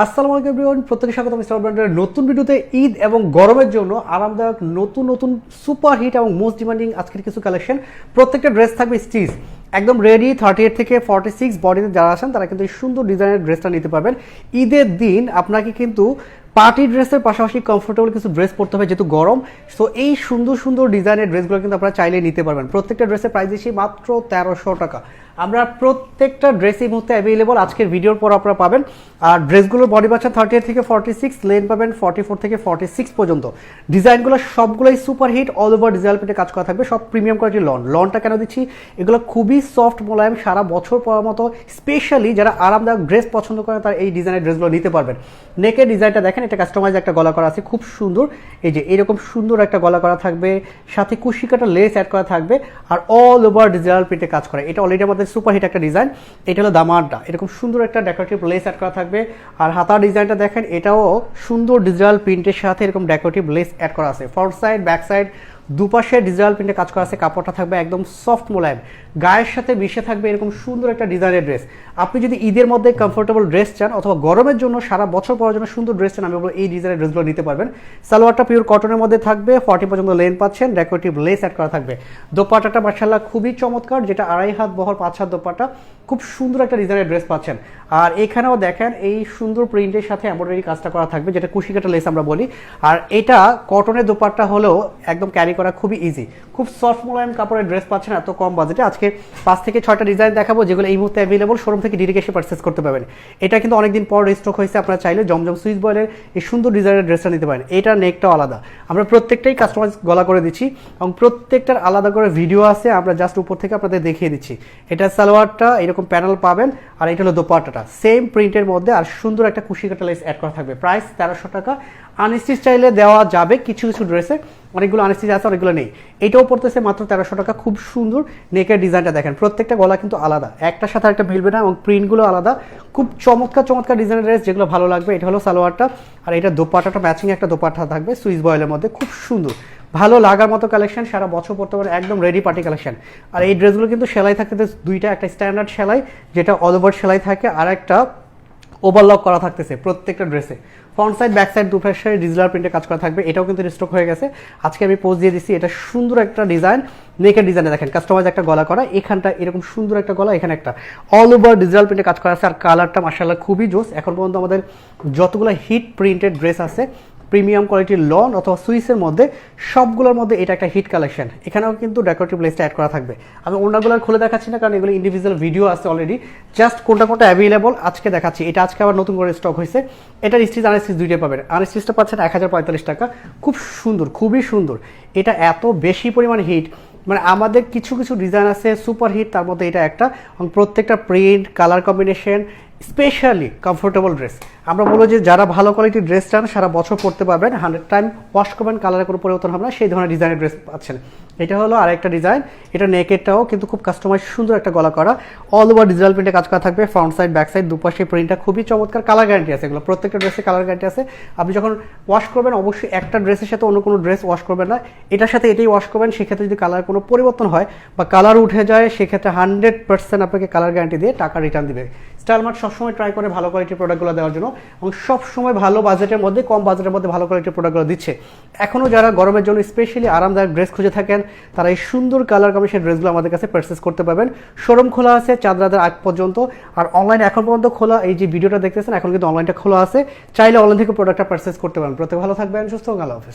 আসসালামু আলাইকুম এভরিওয়ান প্রত্যেকে স্বাগত আমি স্টার ব্র্যান্ডের নতুন ভিডিওতে ঈদ এবং গরমের জন্য আরামদায়ক নতুন নতুন সুপার হিট এবং মোস্ট ডিমান্ডিং আজকের কিছু কালেকশন। প্রত্যেকটা ড্রেস থাকবে স্টিচ। একদম রেডি থার্টি এইট থেকে ফর্টি সিক্স বডিতে যারা আসেন তারা কিন্তু সুন্দর ডিজাইনের ড্রেসটা নিতে পারবেন। ঈদের দিন আপনাকে কিন্তু পার্টি ড্রেসের পাশাপাশি কমফোর্টেবল কিছু ড্রেস পরতে হবে, যেহেতু গরম। সো এই সুন্দর সুন্দর ডিজাইনের ড্রেসগুলো কিন্তু আপনারা চাইলে নিতে পারবেন। প্রত্যেকটা ড্রেসের প্রাইস দিচ্ছি মাত্র তেরোশো টাকা। আমরা প্রত্যেকটা ড্রেস এই মুহূর্তে অ্যাভেলেবল আজকের ভিডিওর পর আপনারা পাবেন। আর ড্রেসগুলোর বডি বাচ্চা থার্টি এইট থেকে ফর্টি সিক্স লেন পাবেন ফর্টি ফোর থেকে ফর্টি সিক্স পর্যন্ত। ডিজাইনগুলো সবগুলোই super hit all over design পেটে কাজ করা থাকবে। সব প্রিমিয়াম কোয়ালিটির লন লনটা কেন দিচ্ছি? এগুলো খুবই সফট মোলায়েম, সারা বছর পরার মতো। স্পেশালি যারা আরামদায়ক ড্রেস পছন্দ করে তারা এই ডিজাইনের ড্রেসগুলো নিতে পারবেন। নেকের ডিজাইনটা দেখেন এটা কাস্টমাইজ একটা গলা করা আছে, খুব সুন্দর। এই যে এরকম সুন্দর একটা গলা করা থাকবে, সাথে কুশিকাটা লেস অ্যাড করা থাকবে, আর অল ওভার ডিজিটাল প্রিন্টে কাজ করে। এটা অলরেডি আমাদের সুপারহিট একটা ডিজাইন এটা হলো দামারটা। এরকম সুন্দর একটা ডেকোরেটিভ লেস অ্যাড করা থাকবে। আর হাতার ডিজাইনটা দেখেন, এটাও সুন্দর ডিজিটাল প্রিন্টের সাথে এরকম ডেকোরেটিভ লেস অ্যাড করা আছে। ফ্রন্ট সাইড ব্যাক সাইড দুপাশে ডিজিটাল প্রিন্টে কাজ করা আছে, কাপড়টা থাকবে একদম সফট মোলায়েম। গায়ের সাথে মিশে থাকবে এরকম সুন্দর একটা ডিজাইনের ড্রেস আপনি যদি ঈদের মধ্যে কমফোর্টেবল ড্রেস চান অথবা গরমের জন্য সারা বছর পরার জন্য সুন্দর ড্রেস চান, আমি বলব এই ডিজাইনের ড্রেসগুলো নিতে পারবেন। সালোয়ারটা পিওর কটনের মধ্যে থাকবে ফর্টি পর্যন্ত লেন পাচ্ছেন ডেকোরেটিভ লেস অ্যাড করা থাকবে। দোপাটাটা মার্শাল্লাহ খুবই চমৎকার, যেটা আড়াই হাত, বহর পাঁচ হাত দোপাটা খুব সুন্দর একটা ডিজাইনের ড্রেস পাচ্ছেন। আর এখানেও দেখেন এই সুন্দর প্রিন্টের সাথে এমব্রয়ডারি কাজটা করা থাকবে, যেটা কুশিকাটা লেস আমরা বলি। আর এটা কটনের দোপাট্টা হলেও একদম ক্যারি করা খুবই ইজি খুব সফট মোলায়েম কাপড়ের ড্রেস পাচ্ছেন এত কম বাজেটে আজকে পাঁচ থেকে ছয়টা ডিজাইন দেখাবো, যেগুলো এই মুহূর্তে অ্যাভেলেবল শোরুম থেকে ডিরেক্ট এসে পারচেস করতে পারবেন। এটা কিন্তু অনেকদিন পর রিস্টক হয়েছে। আপনারা চাইলে জমজম সুইচ বয়েলের এই সুন্দর ডিজাইনের ড্রেসটা নিতে পারেন। এটা নেকটাও আলাদা। আমরা প্রত্যেকটাই কাস্টমাইজ গলা করে দিচ্ছি এবং প্রত্যেকটার আলাদা করে ভিডিও আছে। আমরা জাস্ট উপর থেকে আপনাদের দেখিয়ে দিচ্ছি। এটা সালোয়ারটা, এরকম প্যানেল পাবেন। আর এটা হলো দোপাট্টাটা। সেম প্রিন্টের মধ্যে আর সুন্দর একটা কুশি কাটা লেস অ্যাড করা থাকবে। প্রাইস তেরোশো টাকা। আনস্টিচ চাইলে দেওয়া যাবে কিছু কিছু ড্রেসে অনেকগুলো আনস্টিচ আছে, অনেকগুলো নেই। এটাও পড়তেছে মাত্র তেরোশো টাকা, খুব সুন্দর নেকের ডিজাইনটা দেখেন। প্রত্যেকটা গলা কিন্তু আলাদা, একটার সাথে একটা মিলবে না এবং প্রিন্টগুলো আলাদা। খুব চমৎকার চমৎকার ডিজাইনের ড্রেস যেগুলো ভালো লাগবে, এটা হলো সালোয়ারটা। আর এটা দোপাটাটা ম্যাচিং একটা দোপাট্টা থাকবে সুইচ বয়েলের মধ্যে, খুব সুন্দর। ভালো লাগার মতো কালেকশন সারা বছর পড়তে পারে একদম রেডি পার্টি কালেকশন আর এই ড্রেসগুলো কিন্তু সেলাই থাকতে দুইটা, একটা স্ট্যান্ডার্ড সেলাই, যেটা অল ওভার সেলাই থাকে, আর একটা ওভারলক করা থাকতেছে প্রত্যেকটা ড্রেসে ফ্রন্ট সাইড ব্যাক সাইড দুপাশে ডিজিটাল প্রিন্টে কাজ করা থাকবে, এটাও কিন্তু স্টক হয়ে গেছে। আজকে আমি পোস্ট দিয়ে দিচ্ছি এটা সুন্দর একটা ডিজাইন নেকের ডিজাইনে দেখেন কাস্টমাইজ একটা গলা করা, এখানটা এরকম সুন্দর একটা গলা, এখানে একটা। অল ওভার ডিজিটাল প্রিন্টে কাজ করা আছে, আর কালারটা মার্শাল্লাহ খুবই জোস। এখন পর্যন্ত আমাদের যতগুলো হিট প্রিন্টেড ড্রেস আছে প্রিমিয়াম কোয়ালিটির লন অথবা সুইসের মধ্যে সবগুলোর মধ্যে এটা একটা হিট কালেকশন। এখানেও কিন্তু ডেকোরেটিভ লেসটা অ্যাড করা থাকবে। আমি অন্যগুলো খুলে দেখাচ্ছি না, কারণ এগুলো ইন্ডিভিজুয়াল ভিডিও আছে অলরেডি জাস্ট কোনটা কোনটা অ্যাভেলেবল আজকে দেখাচ্ছি। এটা আজকে আবার নতুন করে স্টক হয়েছে। এটার স্টিচ আনস্টিচ দুইটাই পাবেন। আনস্টিচটা পাচ্ছেন এক হাজার পঁয়তাল্লিশ টাকা। খুব সুন্দর, খুবই সুন্দর। এটা এত বেশি পরিমাণে হিট মানে আমাদের কিছু কিছু ডিজাইন আছে সুপার হিট তার মধ্যে এটা একটা। প্রত্যেকটা print colour combination specially comfortable dress আমরা বলব যে যারা ভালো কোয়ালিটির ড্রেস চান, সারা বছর পরতে পারবেন। হান্ড্রেড টাইম ওয়াশ করবেন কালারের কোনো পরিবর্তন হবে না। সেই ধরনের ডিজাইনের ড্রেস পাচ্ছেন। এটা হলো আরেকটা ডিজাইন এটা নেকেরটাও কিন্তু খুব কাস্টমাইজ সুন্দর একটা গলা করা। অল ওভার ডিজিটাল প্রিন্টে কাজ করা থাকবে। ফ্রন্ট সাইড ব্যাক সাইড দুপাশে প্রিন্টটা খুবই চমৎকার কালার গ্যারান্টি আছে এগুলো। প্রত্যেকটা ড্রেসে কালার গ্যারান্টি আছে। আপনি যখন ওয়াশ করবেন, অবশ্যই একটা ড্রেসের সাথে অন্য কোনো ড্রেস ওয়াশ করবেন না। এটার সাথে এটাই ওয়াশ করবেন। সেক্ষেত্রে যদি কালার কোনো পরিবর্তন হয় বা কালার উঠে যায়, সেক্ষেত্রে হান্ড্রেড পার্সেন্ট আপনাকে কালার গ্যারান্টি দিয়ে টাকা রিটার্ন দিবে। স্টাইলমার্ট সবসময় ট্রাই করে ভালো কোয়ালিটির প্রোডাক্টগুলো দেওয়ার জন্য এবং সবসময় ভালো বাজেটের মধ্যে, কম বাজেটের মধ্যে ভালো কোয়ালিটির প্রোডাক্টগুলো দিচ্ছে। এখনও যারা গরমের জন্য স্পেশালি আরামদায়ক ড্রেস খুঁজে থাকেন, তারা এই সুন্দর কালার কমিশন ড্রেসগুলো আমাদের কাছে পারচেস করতে পারবেন। শোরুম খোলা আছে চাঁদ রাতের আগ পর্যন্ত। আর অনলাইন এখন পর্যন্ত খোলা, এই যে ভিডিওটা দেখতেছেন, এখন কিন্তু অনলাইনটা খোলা আছে। চাইলে অনলাইন থেকে প্রোডাক্টটা পারচেস করতে পারেন। প্রত্যেক ভালো থাকবেন, সুস্থ আল্লাহ হাফেজ।